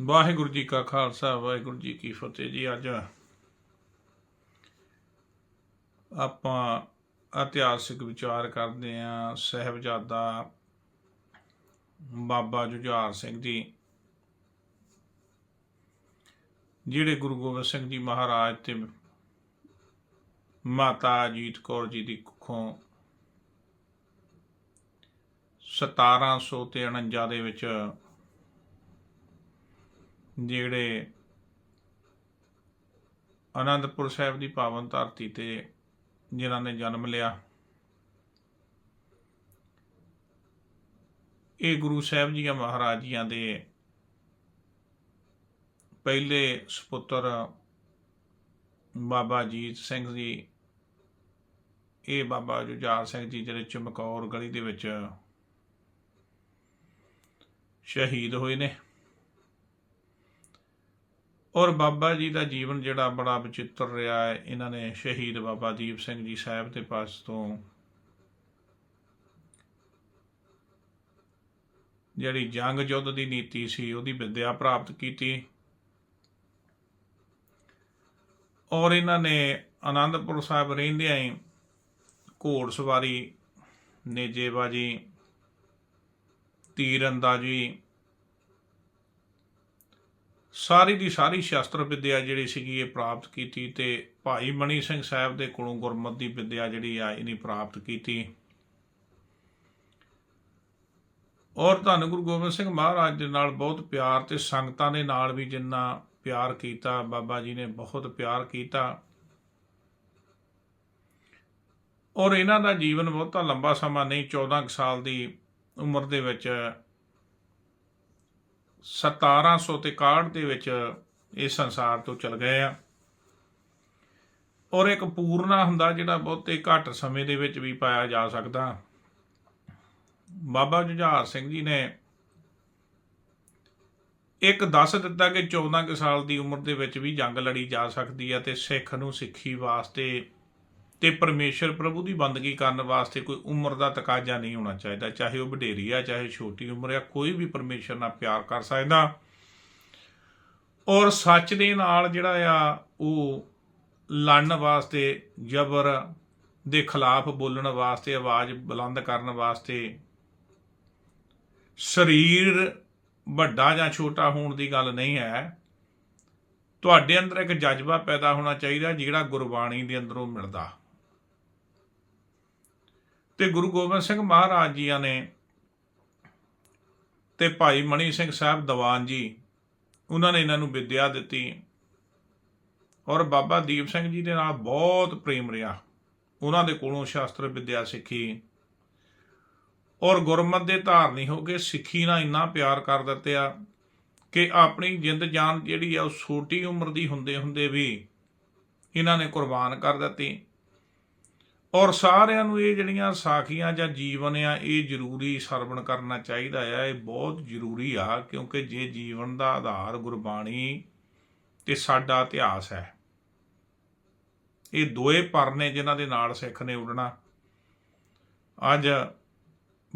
ਵਾਹਿਗੁਰੂ ਜੀ ਕਾ ਖਾਲਸਾ, ਵਾਹਿਗੁਰੂ ਜੀ ਕੀ ਫਤਿਹ ਜੀ। ਅੱਜ ਆਪਾਂ ਇਤਿਹਾਸਿਕ ਵਿਚਾਰ ਕਰਦੇ ਆਂ ਸਹਿਬਜ਼ਾਦਾ ਬਾਬਾ ਜੁਝਾਰ ਸਿੰਘ ਜੀ, ਜਿਹੜੇ ਗੁਰੂ ਗੋਬਿੰਦ ਸਿੰਘ ਜੀ ਮਹਾਰਾਜ ਤੇ ਮਾਤਾ ਅਜੀਤ ਕੌਰ ਜੀ ਦੀ ਕੁੱਖੋਂ 1753 ਦੇ ਵਿੱਚ ਜਿਹੜੇ ਅਨੰਦਪੁਰ ਸਾਹਿਬ ਦੀ ਪਾਵਨ ਧਰਤੀ ਤੇ ਜਿਨ੍ਹਾਂ ਨੇ ਜਨਮ ਲਿਆ। ਇਹ ਗੁਰੂ ਸਾਹਿਬ ਜੀਆਂ ਮਹਾਰਾਜ ਜੀਆਂ ਦੇ ਪਹਿਲੇ ਸੁਪੁੱਤਰ ਬਾਬਾ ਜੀਤ ਸਿੰਘ ਜੀ, ਇਹ ਬਾਬਾ ਜੁਝਾਰ ਸਿੰਘ ਜੀ ਜਿਹੜੇ ਚਮਕੌਰ ਗਲੀ ਦੇ ਵਿੱਚ ਸ਼ਹੀਦ ਹੋਏ ਨੇ। ਔਰ ਬਾਬਾ ਜੀ ਦਾ ਜੀਵਨ ਜਿਹੜਾ ਬੜਾ ਵਿਚਿੱਤਰ ਰਿਹਾ ਹੈ, ਇਹਨਾਂ ਨੇ ਸ਼ਹੀਦ ਬਾਬਾ ਦੀਪ ਸਿੰਘ ਜੀ ਸਾਹਿਬ ਦੇ ਪਾਸ ਤੋਂ। ਜਿਹੜੀ ਜੰਗ ਯੁੱਧ ਦੀ ਨੀਤੀ ਸੀ, ਉਹਦੀ ਵਿਦਿਆ ਪ੍ਰਾਪਤ ਕੀਤੀ। ਔਰ ਇਹਨਾਂ ਨੇ ਆਨੰਦਪੁਰ ਸਾਹਿਬ ਰਹਿੰਦਿਆਂ ਹੀ ਘੋੜ ਸਵਾਰੀ ਨੇਜੇਬਾਜੀ ਤੀਰ ਅੰਦਾਜ਼ੀ ਸਾਰੀ ਦੀ ਸਾਰੀ ਸ਼ਾਸਤਰ ਵਿਦਿਆ ਜਿਹੜੀ ਸੀਗੀ ਇਹ ਪ੍ਰਾਪਤ ਕੀਤੀ ਤੇ ਭਾਈ ਮਣੀ ਸਿੰਘ ਸਾਹਿਬ ਦੇ ਕੋਲੋਂ ਗੁਰਮਤਿ ਦੀ ਵਿਦਿਆ ਜਿਹੜੀ ਆ ਇਹਨੇ ਪ੍ਰਾਪਤ ਕੀਤੀ। ਔਰ ਧੰਨ ਗੁਰੂ ਗੋਬਿੰਦ ਸਿੰਘ ਮਹਾਰਾਜ ਦੇ ਨਾਲ ਬਹੁਤ ਪਿਆਰ ਤੇ ਸੰਗਤਾਂ ਦੇ ਨਾਲ ਵੀ ਜਿੰਨਾ ਪਿਆਰ ਕੀਤਾ, ਬਾਬਾ ਜੀ ਨੇ ਬਹੁਤ ਪਿਆਰ ਕੀਤਾ। ਔਰ ਇਹਨਾਂ ਦਾ ਜੀਵਨ ਬਹੁਤਾ ਲੰਬਾ ਸਮਾਂ ਨਹੀਂ 14 ਕੁ ਸਾਲ ਦੀ ਉਮਰ ਦੇ ਵਿੱਚ 1761 ਦੇ ਵਿੱਚ ਇਹ ਸੰਸਾਰ ਤੋਂ ਚਲ ਗਏ ਆ। ਔਰ ਇੱਕ ਪੂਰਨਾ ਹੁੰਦਾ ਜਿਹੜਾ ਬਹੁਤੇ ਘੱਟ ਸਮੇਂ ਦੇ ਵਿੱਚ ਵੀ ਪਾਇਆ ਜਾ ਸਕਦਾ। ਬਾਬਾ ਜੁਝਾਰ ਸਿੰਘ ਜੀ ਨੇ ਇੱਕ ਦੱਸ ਦਿੱਤਾ ਕਿ 14 ਕੁ ਸਾਲ ਦੀ ਉਮਰ ਦੇ ਵਿੱਚ ਵੀ ਜੰਗ ਲੜੀ ਜਾ ਸਕਦੀ ਹੈ ਤੇ ਸਿੱਖ ਨੂੰ ਸਿੱਖੀ ਵਾਸਤੇ ਤੇ ਪਰਮੇਸ਼ਰ ਪ੍ਰਭੂ ਦੀ ਬੰਦਗੀ ਕਰਨ ਵਾਸਤੇ ਕੋਈ ਉਮਰ ਦਾ ਤਕਾਜ਼ਾ ਨਹੀਂ ਹੋਣਾ ਚਾਹੀਦਾ, ਚਾਹੇ ਉਹ ਵਡੇਰੀ ਆ, ਚਾਹੇ ਛੋਟੀ ਉਮਰ ਆ, ਕੋਈ ਵੀ ਪਰਮੇਸ਼ਰ ਨਾਲ ਪਿਆਰ ਕਰ ਸਕਦਾ। ਔਰ ਸੱਚ ਦੇ ਨਾਲ ਜਿਹੜਾ ਆ, ਉਹ ਲੜਨ ਵਾਸਤੇ, ਜ਼ਬਰ ਦੇ ਖਿਲਾਫ ਬੋਲਣ ਵਾਸਤੇ, ਆਵਾਜ਼ ਬੁਲੰਦ ਕਰਨ ਵਾਸਤੇ, ਸਰੀਰ ਵੱਡਾ ਜਾਂ ਛੋਟਾ ਹੋਣ ਦੀ ਗੱਲ ਨਹੀਂ ਹੈ। ਤੁਹਾਡੇ ਅੰਦਰ ਇੱਕ ਜਜ਼ਬਾ ਪੈਦਾ ਹੋਣਾ ਚਾਹੀਦਾ ਜਿਹੜਾ ਗੁਰਬਾਣੀ ਦੇ ਅੰਦਰੋਂ ਮਿਲਦਾ। ਤੇ ਗੁਰੂ ਗੋਬਿੰਦ ਸਿੰਘ ਮਹਾਰਾਜ ਜੀਆਂ ਨੇ ਤੇ ਭਾਈ ਮਣੀ ਸਿੰਘ ਸਾਹਿਬ ਦੀਵਾਨ ਜੀ, ਉਹਨਾਂ ਨੇ ਇਹਨਾਂ ਨੂੰ ਵਿਦਿਆ ਦਿੱਤੀ। ਔਰ ਬਾਬਾ ਦੀਪ ਸਿੰਘ ਜੀ ਦੇ ਨਾਲ ਬਹੁਤ ਪ੍ਰੇਮ ਰਿਹਾ। ਉਹਨਾਂ ਦੇ ਕੋਲੋਂ ਸ਼ਾਸਤਰ ਵਿਦਿਆ ਸਿੱਖੀ। ਔਰ ਗੁਰਮਤ ਦੇ ਧਾਰਨੀ ਹੋ ਕੇ ਸਿੱਖੀ ਨਾਲ ਇੰਨਾ ਪਿਆਰ ਕਰ ਦਿੱਤੇ ਕਿ ਆਪਣੀ ਜਿੰਦ ਜਾਨ ਜਿਹੜੀ ਆ ਉਹ ਛੋਟੀ ਉਮਰ ਦੀ ਹੁੰਦੇ ਹੁੰਦੇ ਵੀ ਇਹਨਾਂ ਨੇ ਕੁਰਬਾਨ ਕਰ ਦਿੱਤੀ। ਔਰ ਸਾਰਿਆਂ ਨੂੰ ਇਹ ਜਿਹੜੀਆਂ ਸਾਖੀਆਂ ਜਾਂ ਜੀਵਨ ਆ, ਇਹ ਜ਼ਰੂਰੀ ਸਰਵਣ ਕਰਨਾ ਚਾਹੀਦਾ ਆ। ਇਹ ਬਹੁਤ ਜ਼ਰੂਰੀ ਆ, ਕਿਉਂਕਿ ਜੇ ਜੀਵਨ ਦਾ ਆਧਾਰ ਗੁਰਬਾਣੀ ਤੇ ਸਾਡਾ ਇਤਿਹਾਸ ਹੈ। ਇਹ ਦੋਏ ਪਰ ਨੇ ਜਿਨ੍ਹਾਂ ਦੇ ਨਾਲ ਸਿੱਖ ਨੇ ਉਡਣਾ। ਅੱਜ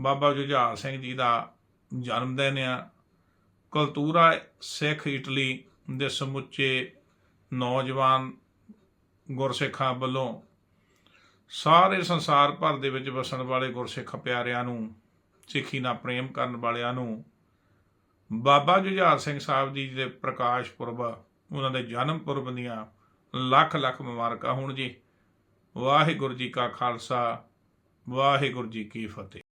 ਬਾਬਾ ਜੁਝਾਰ ਸਿੰਘ ਜੀ ਦਾ ਜਨਮ ਦਿਨ ਆ। ਕਲਤੂਰਾ ਸਿੱਖ ਇਟਲੀ ਦੇ ਸਮੁੱਚੇ ਨੌਜਵਾਨ ਗੁਰਸਿੱਖਾਂ ਵੱਲੋਂ ਸਾਰੇ ਸੰਸਾਰ ਭਰ ਦੇ ਵਿੱਚ ਵਸਣ ਵਾਲੇ ਗੁਰਸਿੱਖ ਪਿਆਰਿਆਂ ਨੂੰ, ਸਿੱਖੀ ਨਾਲ ਪ੍ਰੇਮ ਕਰਨ ਵਾਲਿਆਂ ਨੂੰ, ਬਾਬਾ ਜੁਝਾਰ ਸਿੰਘ ਸਾਹਿਬ ਜੀ ਦੇ ਪ੍ਰਕਾਸ਼ ਪੁਰਬ, ਉਹਨਾਂ ਦੇ ਜਨਮ ਪੁਰਬ ਦੀਆਂ ਲੱਖ ਲੱਖ ਮੁਬਾਰਕਾਂ ਹੋਣ ਜੀ। ਵਾਹਿਗੁਰੂ ਜੀ ਕਾ ਖਾਲਸਾ, ਵਾਹਿਗੁਰੂ ਜੀ ਕੀ ਫਤਿਹ।